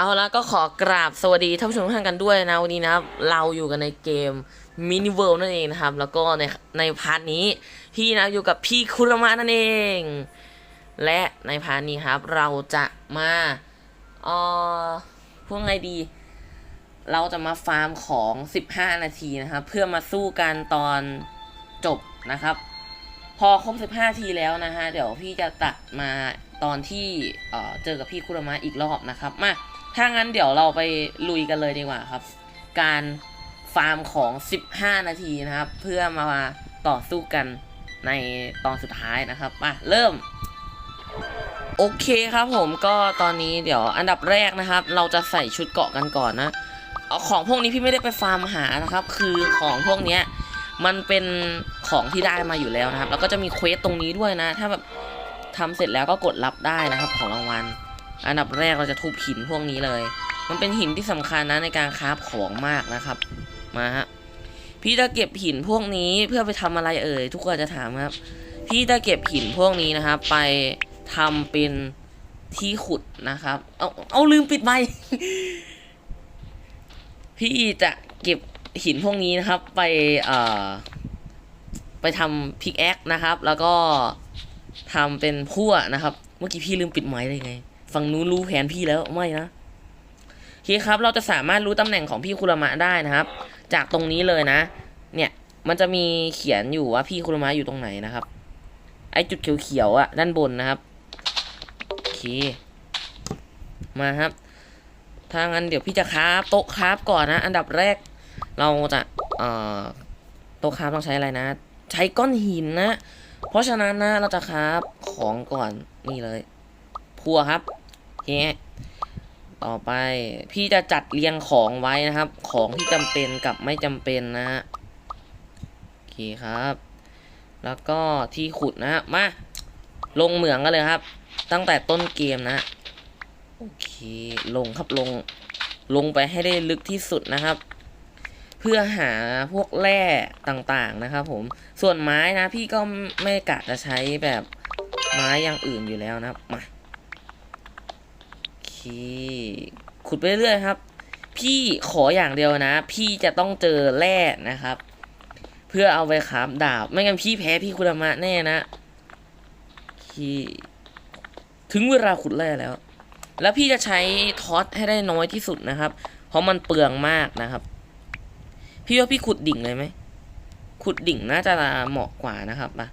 เอาละก็ขอกราบสวัสดีท่านผู้ชมทุกท่านกันด้วยนะวันนี้นะครับเราอยู่กันในเกมมินิเวิลด์นั่นเองนะครับ แล้วก็ในในพาร์ทนี้พี่นะอยู่กับพี่คุรมะนั่นเอง และในพาร์ทนี้ครับ เราจะมาเอ่อพวกไงดี เราจะมาฟาร์มของ 15 นาทีนะครับ เพื่อมาสู้กันตอนจบนะครับ พอครบ 15 ทีแล้วนะฮะเดี๋ยวพี่จะตัดมาตอนที่เออเจอกับพี่คุรมะอีกรอบนะครับมา ถ้างั้นเดี๋ยวเราไปลุยกันเลยดีกว่าครับ การฟาร์มของ 15 นาทีนะครับ เพื่อมาต่อสู้กันในตอนสุดท้ายนะครับมาเริ่ม โอเคครับผมก็ตอนนี้เดี๋ยวอันดับแรกนะครับ เราจะใส่ชุดเกาะกันก่อนนะเอาของพวกนี้พี่ไม่ได้ไปฟาร์มหานะครับ คือของพวกเนี้ยมันเป็นของที่ได้มาอยู่แล้วนะครับ แล้วก็จะมีเควสตรงนี้ด้วยนะ ถ้าแบบทำเสร็จแล้วก็กดรับได้นะครับของรางวัล อันดับแรกเราจะทุบหินพวกนี้เลย มันเป็นหินที่สำคัญนะในการคราฟของมากนะครับ มาฮะ พี่จะเก็บหินพวกนี้เพื่อไปทำอะไรเอ่ย ทุกคนจะถามครับ พี่จะเก็บหินพวกนี้นะครับ ไปทำเป็นที่ขุดนะครับ เอาเอาลืมปิดไมพี่จะเก็บหินพวกนี้นะครับ ไปเอ่อไปทำพิกแอคนะครับ แล้วก็ทำเป็นพั่วนะครับ เมื่อกี้พี่ลืมปิดไมค์ได้ไง ฝั่งนู้นรู้แผนพี่แล้วไม่นะโอเคครับ เราจะสามารถรู้ตำแหน่งของพี่คุรมะได้นะครับ จากตรงนี้เลยนะ เนี่ยมันจะมีเขียนอยู่ว่าพี่คุรมะอยู่ตรงไหนนะครับ ไอจุดเขียวๆอะด้านบนนะครับโอเคมาครับถ้างั้นเดี๋ยวพี่จะคราฟโต๊ะคราฟก่อนนะ อันดับแรกเราจะเอ่อโต๊ะคราฟต้องใช้อะไรนะ ใช้ก้อนหินนะ เพราะฉะนั้นนะเราจะคราฟของก่อนนี่เลยพัวครับ คต่อไปพี่จะจัดเรียงของไว้นะครับ ของที่จำเป็นกับไม่จำเป็นนะฮะโอเคครับ แล้วก็ที่ขุดนะฮะมาลงเหมืองกันเลยครับ ตั้งแต่ต้นเกมนะโอเคลงครับลงลงไปให้ได้ลึกที่สุดนะครับ เพื่อหาพวกแร่ต่างๆนะครับ ผมส่วนไม้นะ พี่ก็ไม่กะจะใช้แบบไม้อย่างอื่นอยู่แล้วนะครับมา ขุดไปเรื่อยครับ พี่ขออย่างเดียวนะ พี่จะต้องเจอแร่นะครับ เพื่อเอาไปขามดาบ ไม่งั้นพี่แพ้พี่คุรามะแน่นะพี่ถึงเวลาขุดแร่แล้ว แล้วพี่จะใช้ท็อตให้ได้น้อยที่สุดนะครับ เพราะมันเปลืองมากนะครับ พี่ว่าพี่ขุดดิ่งเลยไหม ขุดดิ่งน่าจะเหมาะกว่านะครับมา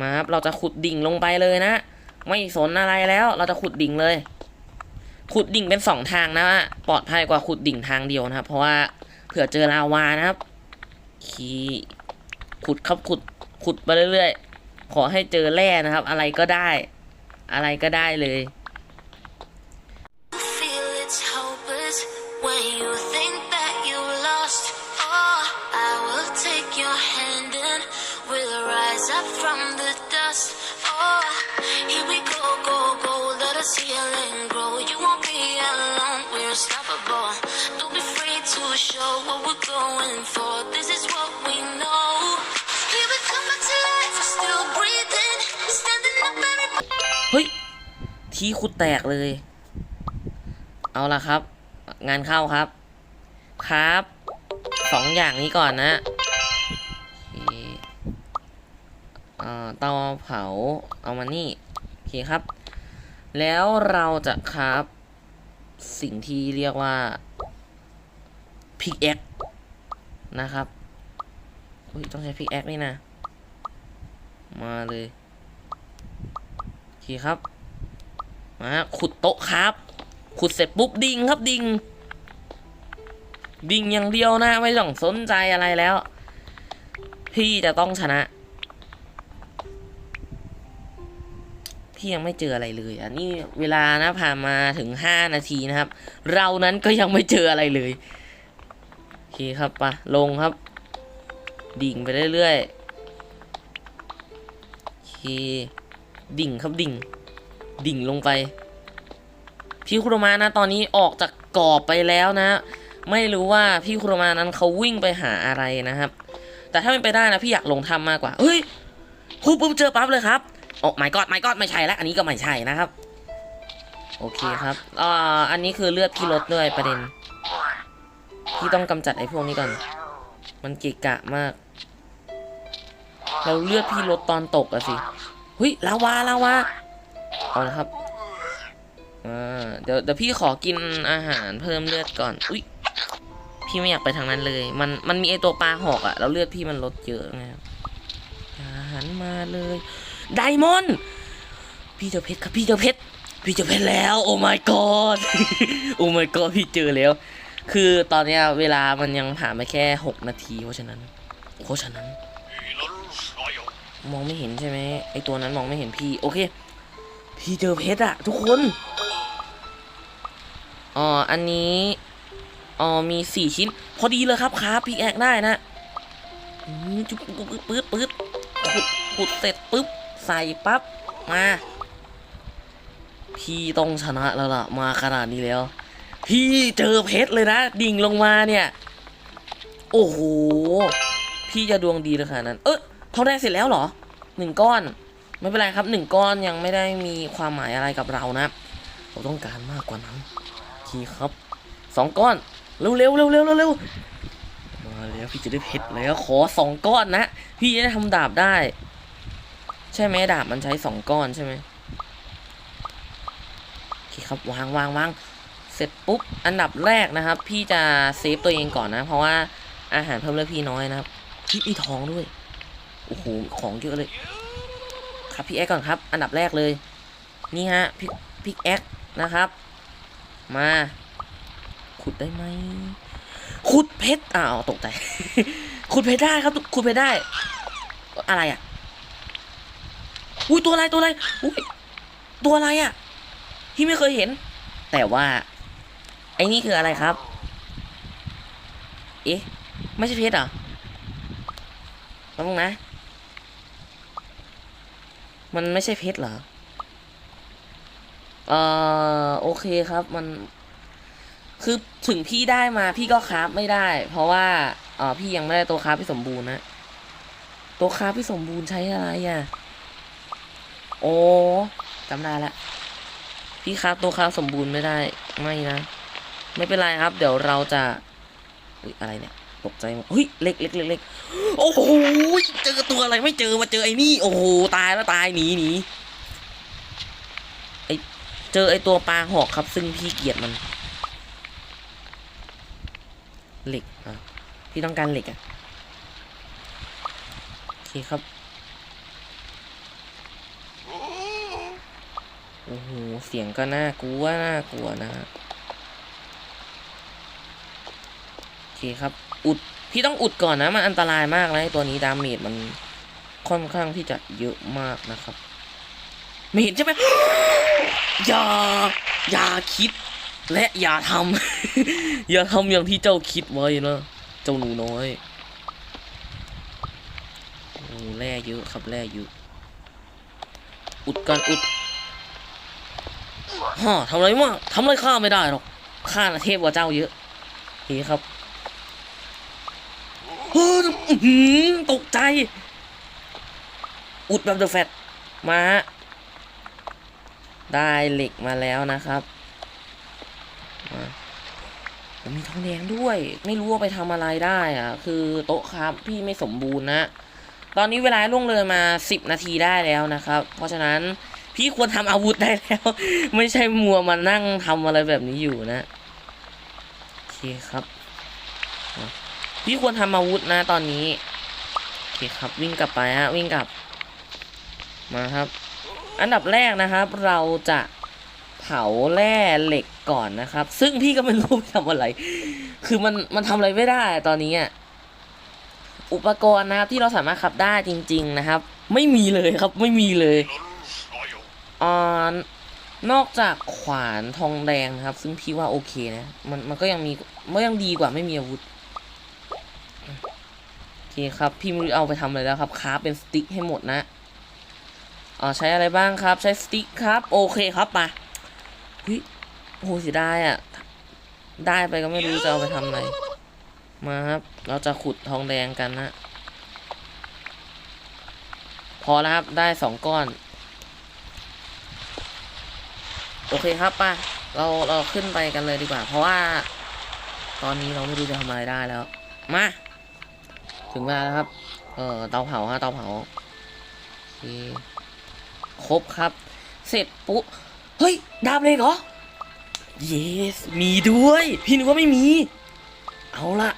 มาครับ เราจะขุดดิ่งลงไปเลยนะ ไม่สนอะไรแล้ว เราจะขุดดิ่งเลย ขุดดิ่งเป็นสองทางนะปลอดภัยกว่าขุดดิ่งทางเดียวนะครับ เพราะว่าเผื่อเจอลาวานะครับขีขุดครับขุดขุดไปเรื่อยๆ ขอให้เจอแร่นะครับ อะไรก็ได้ อะไรก็ได้เลย unstoppable. Don't be afraid to show what we're going for. This is what we know. Here we come back to life, we're still breathing, standing up, everybody. เฮ้ย ที่ขุดแตกเลย เอาละครับ งานเข้าครับ ครับสองอย่างนี้ก่อนนะเตาเผาเอามานี่โอเคครับ แล้วเราจะครับ สิ่งที่เรียกว่าพิกแอคนะครับอุ้ยต้องใช้พิกแอคนี่นะ มาเลยโอเคครับ มาขุดโต๊ะครับ ขุดเสร็จปุ๊บดิ่งครับดิ่งดิ่งอย่างเดียวนะ ไม่ต้องสนใจอะไรแล้ว พี่จะต้องชนะ พี่ยังไม่เจออะไรเลย อันนี้เวลานะผ่านมาถึงห้านาทีนะครับ เรานั้นก็ยังไม่เจออะไรเลยโอเคครับปะลงครับ ดิ่งไปเรื่อยๆโอเคดิ่งครับดิ่ง ดิ่งลงไป พี่คุโรมานะตอนนี้ออกจากกรอบไปแล้วนะ ไม่รู้ว่าพี่คุโรมานั้นเขาวิ่งไปหาอะไรนะครับ แต่ถ้าเป็นไปได้นะพี่อยากลงถ้ำมากกว่าเฮ้ยพูดปุ๊บเจอปั๊บเลยครับ โอ้ไม่กอดไม่กอดไม่ใช่แล้วอันนี้ก็ไม่ใช่นะครับ โอเคครับอ่าอันนี้คือเลือดพี่ลดด้วยประเด็นพี่ต้องกำจัดไอ้พวกนี้ก่อน มันเกะกะมาก เราเลือดพี่ลดตอนตกอะสิเฮ้ยลาวาลาวาเอาละครับอ่าเดี๋ยวเดี๋ยวพี่ขอกินอาหารเพิ่มเลือดก่อน อุ้ยพี่ไม่อยากไปทางนั้นเลย มันมันมีไอตัวปลาหอกอะแล้วเลือดพี่มันลดเยอะไงครับอาหารมาเลย ไดมอนด์พี่เจอเพชรครับพี่เจอเพชรพี่เจอเพชรแล้ว โอ้ my god โอ้ my god พี่เจอแล้ว คือตอนเนี้ยเวลามันยังผ่านไปแค่หกนาที เพราะฉะนั้นเพราะฉะนั้น มองไม่เห็นใช่ไหมไอตัวนั้นมองไม่เห็นพี่ โอเค พี่เจอเพชรอะทุกคนอ๋ออันนี้อ๋อมีสี่ชิ้น พอดีเลยครับครับพี่แอกได้นะจุ๊บปึ๊บปึ๊บปึ๊บขุดขุดเสร็จปุ๊บ ใส่ปั๊บมา พี่ต้องชนะแล้วล่ะ มาขนาดนี้แล้ว พี่เจอเพชรเลยนะ ดิ่งลงมาเนี่ย โอ้โห พี่จะดวงดีเลยขนาดนั้น เออทองแดงเสร็จแล้วเหรอหนึ่งก้อน ไม่เป็นไรครับหนึ่งก้อนยังไม่ได้มีความหมายอะไรกับเรานะเราต้องการมากกว่านั้น ทีครับสองก้อน เร็วเร็วเร็วเร็วเร็วเร็วมาแล้วพี่จะได้เพชรแล้วขอสองก้อนนะ พี่จะได้ทำดาบได้ ใช่ไหมดาบมันใช้สองก้อนใช่ไหมโอเคครับวางวางวางเสร็จปุ๊บอันดับแรกนะครับ พี่จะเซฟตัวเองก่อนนะ เพราะว่าอาหารเพิ่มเลือดพี่น้อยนะครับพี่มีท้องด้วยโอ้โหของเยอะเลย ครับพี่แอ๊กก่อนครับ อันดับแรกเลย นี่ฮะพี่พี่แอ๊กนะครับ มา ขุดได้ไหมขุดเพชรอ้าวตกใจขุดเพชรได้ครับขุดเพชรได้ อะไรอะ อุ้ยตัวอะไรตัวอะไรอุ้ยตัวอะไรอะพี่ไม่เคยเห็น แต่ว่า ไอ้นี่คืออะไรครับ เอ๊ะ ไม่ใช่เพชรเหรอแป๊บนึงนะ มันไม่ใช่เพชรเหรอ เอ่อ โอเคครับ มัน คือถึงพี่ได้มาพี่ก็คราฟไม่ได้ เพราะว่าเอ่อพี่ยังไม่ได้ตัวคราฟที่สมบูรณ์นะ ตัวคราฟที่สมบูรณ์ใช้อะไรอะ โอ้จำได้ละพี่คราฟตัวคราฟสมบูรณ์ไม่ได้ ไม่นะ ไม่เป็นไรครับ เดี๋ยวเราจะอุ๊ยอะไรเนี่ยตกใจมดเฮ้ยเล็กเล็กเล็กเล็กโอ้โหเจอตัวอะไรไม่เจอมาเจอไอ้นี่ โอ้โหตายแล้วตายหนีหนีไอเจอไอตัวปลาหอกครับ ซึ่งพี่เกลียดมันเหล็กอะพี่ต้องการเหล็กอะโอเคครับ โอ้โห เสียงก็น่ากลัว น่ากลัวนะฮะโอเคครับ อุด พี่ต้องอุดก่อนนะ มันอันตรายมากนะตัวนี้ดาเมจมันค่อนข้างที่จะเยอะมากนะครับไม่เห็นใช่ไหมอย่า อย่าคิด และอย่าทำ อย่าทำอย่างที่เจ้าคิดไว้นะ เจ้าหนูน้อยโอ้แร่เยอะครับแร่เยอะ อุดกันอุด ฮ่าทำอะไรมากทำอะไรข้าไม่ได้หรอกข้าเทพกว่าเจ้าเยอะนี่ครับเฮ้ยอื้อหือตกใจ อุดแบบเดอะแฟตมาได้เหล็กมาแล้วนะครับมามีทองแดงด้วย ไม่รู้ว่าไปทำอะไรได้อะคือโต๊ะครับพี่ไม่สมบูรณ์นะ ตอนนี้เวลาล่วงเลยมาสิบนาทีได้แล้วนะครับ เพราะฉะนั้น พี่ควรทำอาวุธได้แล้ว ไม่ใช่มัวมานั่งทำอะไรแบบนี้อยู่นะโอเคครับ พี่ควรทำอาวุธนะตอนนี้โอเคครับวิ่งกลับไปฮะวิ่งกลับ มาครับ อันดับแรกนะครับ เราจะเผาแร่เหล็กก่อนนะครับ ซึ่งพี่ก็ไม่รู้ไปทำอะไร คือมันมันทำอะไรไม่ได้ตอนนี้อะอุปกรณ์นะครับที่เราสามารถขับได้จริง ๆนะครับ ไม่มีเลยครับไม่มีเลย อ่านอกจากขวานทองแดงนะครับ ซึ่งพี่ว่าโอเคนะ มันมันก็ยังมีมันยังดีกว่าไม่มีอาวุธโอเคครับ พี่ไม่รู้เอาไปทำอะไรแล้วครับคราฟเป็นสติ๊กให้หมดนะอ๋อใช้อะไรบ้างครับ ใช้สติ๊กครับ โอเคครับมาเฮ้ยโหเสียดายอะ ได้ไปก็ไม่รู้จะเอาไปทำอะไร มาครับ เราจะขุดทองแดงกันนะ พอแล้วครับ ได้สองก้อน โอเคครับป่ะเราเราขึ้นไปกันเลยดีกว่า เพราะว่า ตอนนี้เราไม่รู้จะทำอะไรได้แล้ว มา ถึงเวลาแล้วครับ เออเตาเผาฮะเตาเผาครบครับ เสร็จปุ๊บเฮ้ยดาบเลยเหรอ yes มีด้วย พี่นึกว่าไม่มี เอาละ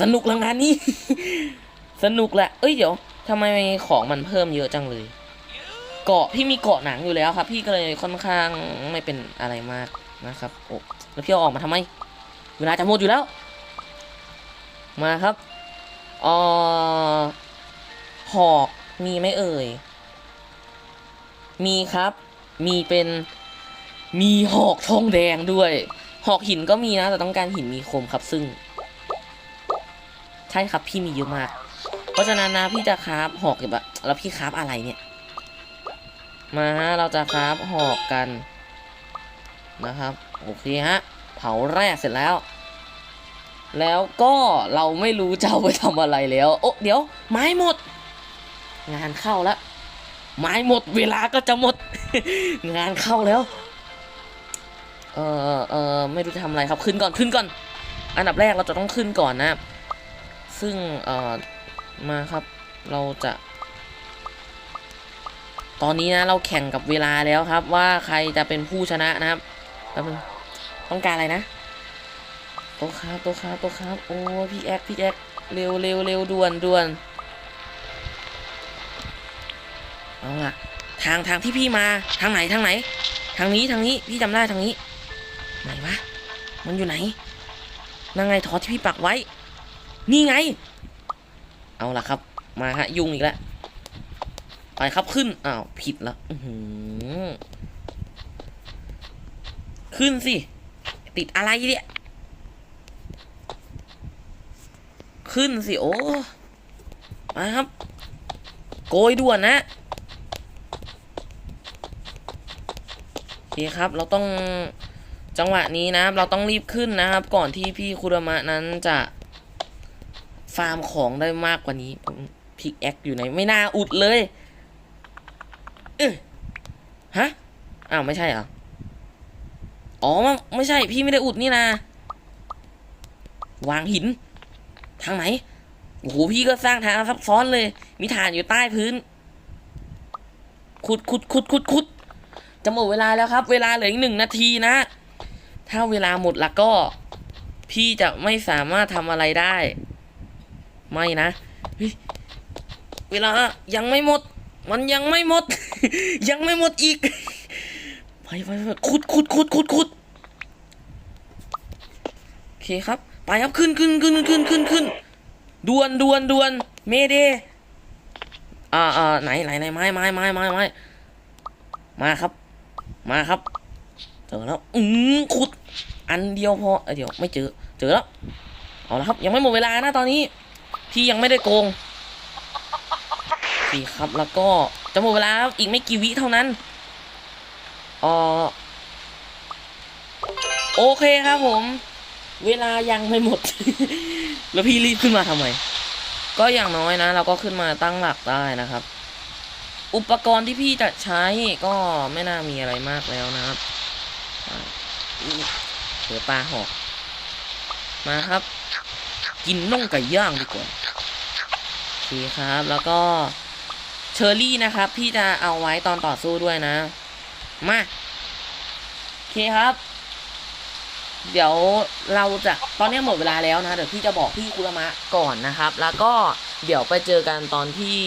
สนุกละงานนี้ สนุกแหละ เอ้ยเดี๋ยวทำไมของมันเพิ่มเยอะจังเลย เกาะพี่มีเกาะหนังอยู่แล้วครับ พี่ก็เลยค่อนข้างไม่เป็นอะไรมากนะครับโอ้แล้วพี่เอาออกมาทำไม เวลาจะหมดอยู่แล้ว มาครับเออหอกมีไหมเอ่ย มีครับ มีเป็นมีหอกทองแดงด้วย หอกหินก็มีนะ แต่ต้องการหินมีคมครับซึ่ง ใช่ครับพี่มีเยอะมาก เพราะฉะนั้นนะพี่จะคราฟหอกเก็บแล้วพี่คราฟอะไรเนี่ย มาฮะเราจะคราฟหอกกันนะครับ โอเคฮะ เผาแร่เสร็จแล้ว แล้วก็เราไม่รู้จะเอาไปทำอะไรแล้ว โอ้เดี๋ยว ไม้หมด งานเข้าแล้ว ไม้หมดเวลาก็จะหมด งานเข้าแล้ว เออเออไม่รู้จะทำอะไรครับขึ้นก่อนขึ้นก่อน อันดับแรกเราจะต้องขึ้นก่อนนะ ซึ่งเออมาครับ เราจะ ตอนนี้นะเราแข่งกับเวลาแล้วครับ ว่าใครจะเป็นผู้ชนะนะครับแล้วมันต้องการอะไรนะโต๊ะครับโต๊ะครับโต๊ะครับโอ้พี่แอ๊กพี่แอ๊กเร็วเร็วเร็วด่วนด่วนเอาล่ะทางทางที่พี่มาทางไหนทางไหน ทางนี้ทางนี้พี่จำได้ทางนี้ ไหนวะมันอยู่ไหนนั่งไงทอที่พี่ปักไว้ นี่ไง เอาล่ะครับ มาฮะยุ่งอีกแล้ว ไปครับขึ้น อ้าว ผิดละอื้อหือขึ้นสิ ติดอะไรเนี่ย ขึ้นสิ โอ้ มาครับ โกยด่วนนะโอเคครับ เราต้องจังหวะนี้นะครับ เราต้องรีบขึ้นนะครับ ก่อนที่พี่คุรามะนั้นจะฟาร์มของได้มากกว่านี้พิกแอคอยู่ไหน ไม่น่าอุดเลย ฮะ อ้าวไม่ใช่เหรอ อ๋อมไม่ใช่ พี่ไม่ได้อุดนี่นะ วางหิน ทางไหน โอ้โหพี่ก็สร้างทางซับซ้อนเลย มีฐานอยู่ใต้พื้น ขุดขุดขุดขุดขุดจะหมดเวลาแล้วครับ เวลาเหลืออีกหนึ่งนาทีนะ ถ้าเวลาหมดละก็ พี่จะไม่สามารถทำอะไรได้ ไม่นะ เวลายังไม่หมด มันยังไม่หมด ยังไม่หมดอีก ไปไปไปขุดขุดขุดขุดขุดโอเคครับ ไปครับขึ้นขึ้นขึ้นขึ้นขึ้นขึ้นดวนดวนดวนเมเดอ่าอ่าไหนไหนไหนไม้ไม้ไม้ไม้ไม้มาครับ มาครับ เจอแล้วอืมขุด อันเดียวพอเอ้ยเดี๋ยวไม่เจอ เจอแล้วเอาละครับ ยังไม่หมดเวลานะตอนนี้ พี่ยังไม่ได้โกงีครับ แล้วก็จะหมดเวลาอีกไม่กี่วิเท่านั้นออโอเคครับผม เวลายังไม่หมด แล้วพี่รีบขึ้นมาทำไม ก็อย่างน้อยนะ เราก็ขึ้นมาตั้งหลักได้นะครับ อุปกรณ์ที่พี่จะใช้ก็ไม่น่ามีอะไรมากแล้วนะครับเหลือปลาหอก มาครับ กินน่องไก่ย่างดีกว่าโอเคครับ แล้วก็ เชอร์รี่นะครับ พี่จะเอาไว้ตอนต่อสู้ด้วยนะ มาโอเคครับ เดี๋ยวเราจะตอนนี้หมดเวลาแล้วนะ เดี๋ยวพี่จะบอกพี่คุรามะก่อนนะครับ แล้วก็เดี๋ยวไปเจอกันตอนที่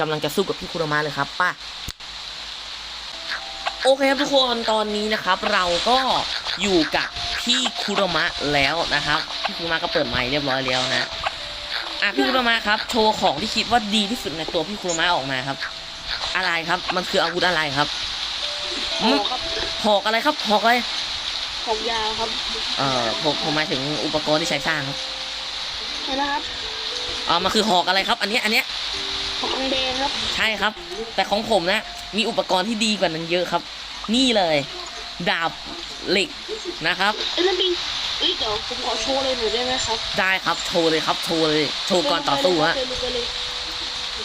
กำลังจะสู้กับพี่คุรามะเลยครับไป้าโอเคครับทุกคนตอนนี้นะครับ เราก็อยู่กับพี่คุรามะแล้วนะครับ พี่คุรามะก็เปิดไมค์เรียบร้อยแล้วนะ อะพี่คุรามะครับ โชว์ของที่คิดว่าดีที่สุดในตัวพี่คุรามะออกมาครับ อะไรครับ มันคืออาวุธอะไรครับหอกครับหอกอะไรครับหอกอะไรหอกยาวครับ เอ่อผมผมหมายถึงอุปกรณ์ที่ใช้สร้างครับเห็นนะครับอ๋อมันคือหอกอะไรครับ อันเนี้ยอันเนี้ยหอกแดงครับ ใช่ครับ แต่ของผมนะ มีอุปกรณ์ที่ดีกว่านั้นเยอะครับ นี่เลย ดาบเหล็กนะครับเอ้ยนั่นปิง เอ้ยเดี๋ยวผมขอโชว์เลยหน่อยได้ไหมครับได้ครับโชว์เลยครับโชว์เลยโชว์ก่อนต่อสู้ฮะเดินลงไปเลย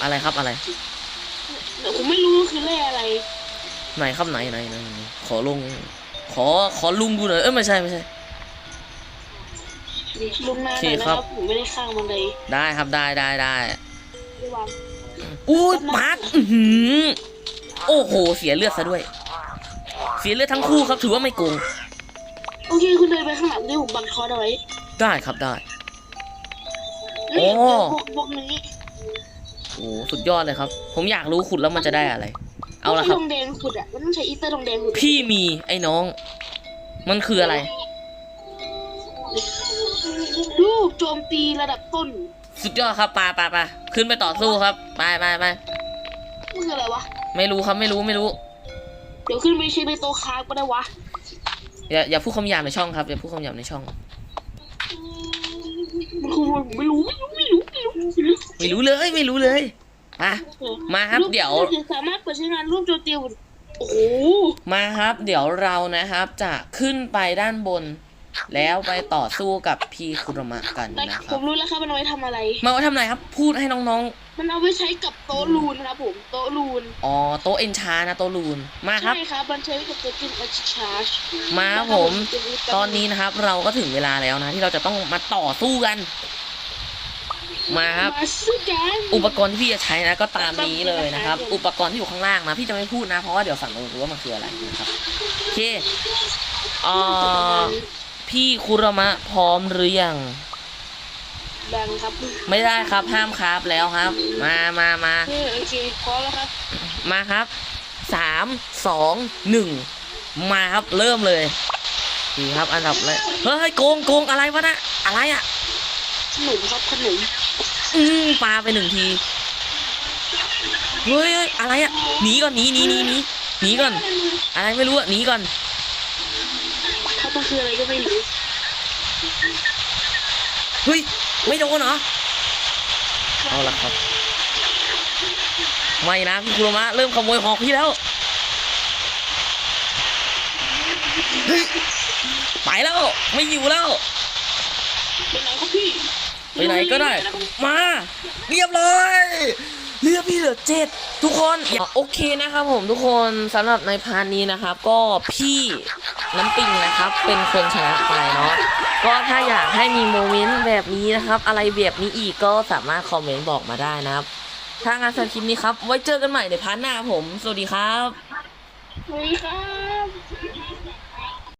อะไรครับอะไร เดี๋ยวผมไม่รู้ว่าคือแร่อะไร ไหนครับไหนไหนไหนไหนขอลง ขอขอลุงดูหน่อยเอ้ยไม่ใช่ไม่ใช่ลุงหน้าหน่อยนะคโอเคครัรับ บ ผมไม่ได้ข้างมันเลยได้ครับได้ได้ได้ไม่วางอุ้ยมาร์คอื้อหือโอ้โห เสียเลือดซะด้วย เสียเลือดทั้งคู่ครับถือว่าไม่โกง โอเคคุณเดินไปข้างหลังที่ผมบังคอร์ดเอาไว้ได้ครับได้ นี่โอ้เดี๋ยวพวกพวกนี้โอ้สุดยอดเลยครับ ผมอยากรู้ขุดแล้วมันจะได้อะไร เอาละครับทองแดงขุดอะมันต้องใช้อีเตอร์ทองแดงขุดพี่มีไอ้น้อง มันคืออะไรรูปโจมตีระดับต้นสุดยอดครับปาปาปาขึ้นไปต่อสู้ครับไปไปไปมันคืออะไรวะ ไม่รู้ครับไม่รู้ไม่รู้ เดี๋ยวขึ้นไปใช้ในโตะค้างก็ได้วะ อย่าอย่าพูดคำหยาบในช่องครับอย่าพูดคำหยาบในช่องมันคือไม่รู้ไม่รู้ไม่รู้ไม่รู้ไม่รู้ไม่รู้เลยไม่รู้เลยอะมาครับเดี๋ยว สามารถเปิดใช้งานร่วมโจมตีอาวุธโอ้โหมาครับ เดี๋ยวเรานะครับ จะขึ้นไปด้านบน แล้วไปต่อสู้กับพี่คุรมะกันแต่นะคผรับมรู้แล้วครับมันเอาไว้ทำอะไร มาว่าทำอะไรครับ พูดให้น้องมันเอาไว้ใช้กับโต๊ะลูนครับผมโต๊ะลูนๆอ๋อโตะเอนชานะโตะลูนมาครับ ใช่ครับมันใช้กับตัวจินอัชชาร์จมาครับผม ตอนนี้นะครับเราก็ถึงเวลาแล้วนะ ที่เราจะต้องมาต่อสู้กัน มาครับ มาสู้กัน อุปกรณ์ที่พี่จะใช้นะก็ตามนี้เลยนะครับ อุปกรณ์ที่อยู่ข้างล่างนะพี่จะไม่พูดนะเพราะว่าเดี๋ยวสั่งรู้ว่ามันคืออะไรนะครับโอเคเอ่อ พี่คุรมะพร้อมหรือยังดังครับไม่ได้ครับห้ามครับแล้วครับ มามามาเออโอเคพร้อมแล้วครับมาครับสามสองหนึ่งมาครับเริ่มเลยดีครับอันดับแรกเฮ้ยโกงโกงอะไรวะนะอะไรอะขนมครับขนมอืมปาไปหนึ่งทีเฮ้ยเฮ้ยอะไรอะหนีก่อนหนีหนีหนีหนีหนีก่อน อะไรไม่รู้อะหนีก่อน เขาต้องคืออะไรก็ไม่รู้เฮ้ยไม่โดนเหรอเอาละครับ ไม่นะพี่คุโรมะเริ่มขโมยของพี่แล้วเฮ้ยไปแล้วไม่อยู่แล้วไปไหนครับพี่ไปไหนก็ได้ มา เรียบร้อยเรียบพี่เหลือเจ็ดทุกคนอย่าโอเคนะครับผมทุกคนสำหรับในพาร์ทนี้นะครับ ก็พี่ น้ำปิงนะครับ เป็นคนชนะไปเนาะก็ถ้าอยากให้มีโมเมนต์แบบนี้นะครับ อะไรแบบนี้อีกก็สามารถคอมเมนต์บอกมาได้นะครับ ถ้างานสำหรับคลิปนี้ครับ ไว้เจอกันใหม่ในพาร์ทหน้าผม สวัสดีครับ สวัสดีครับ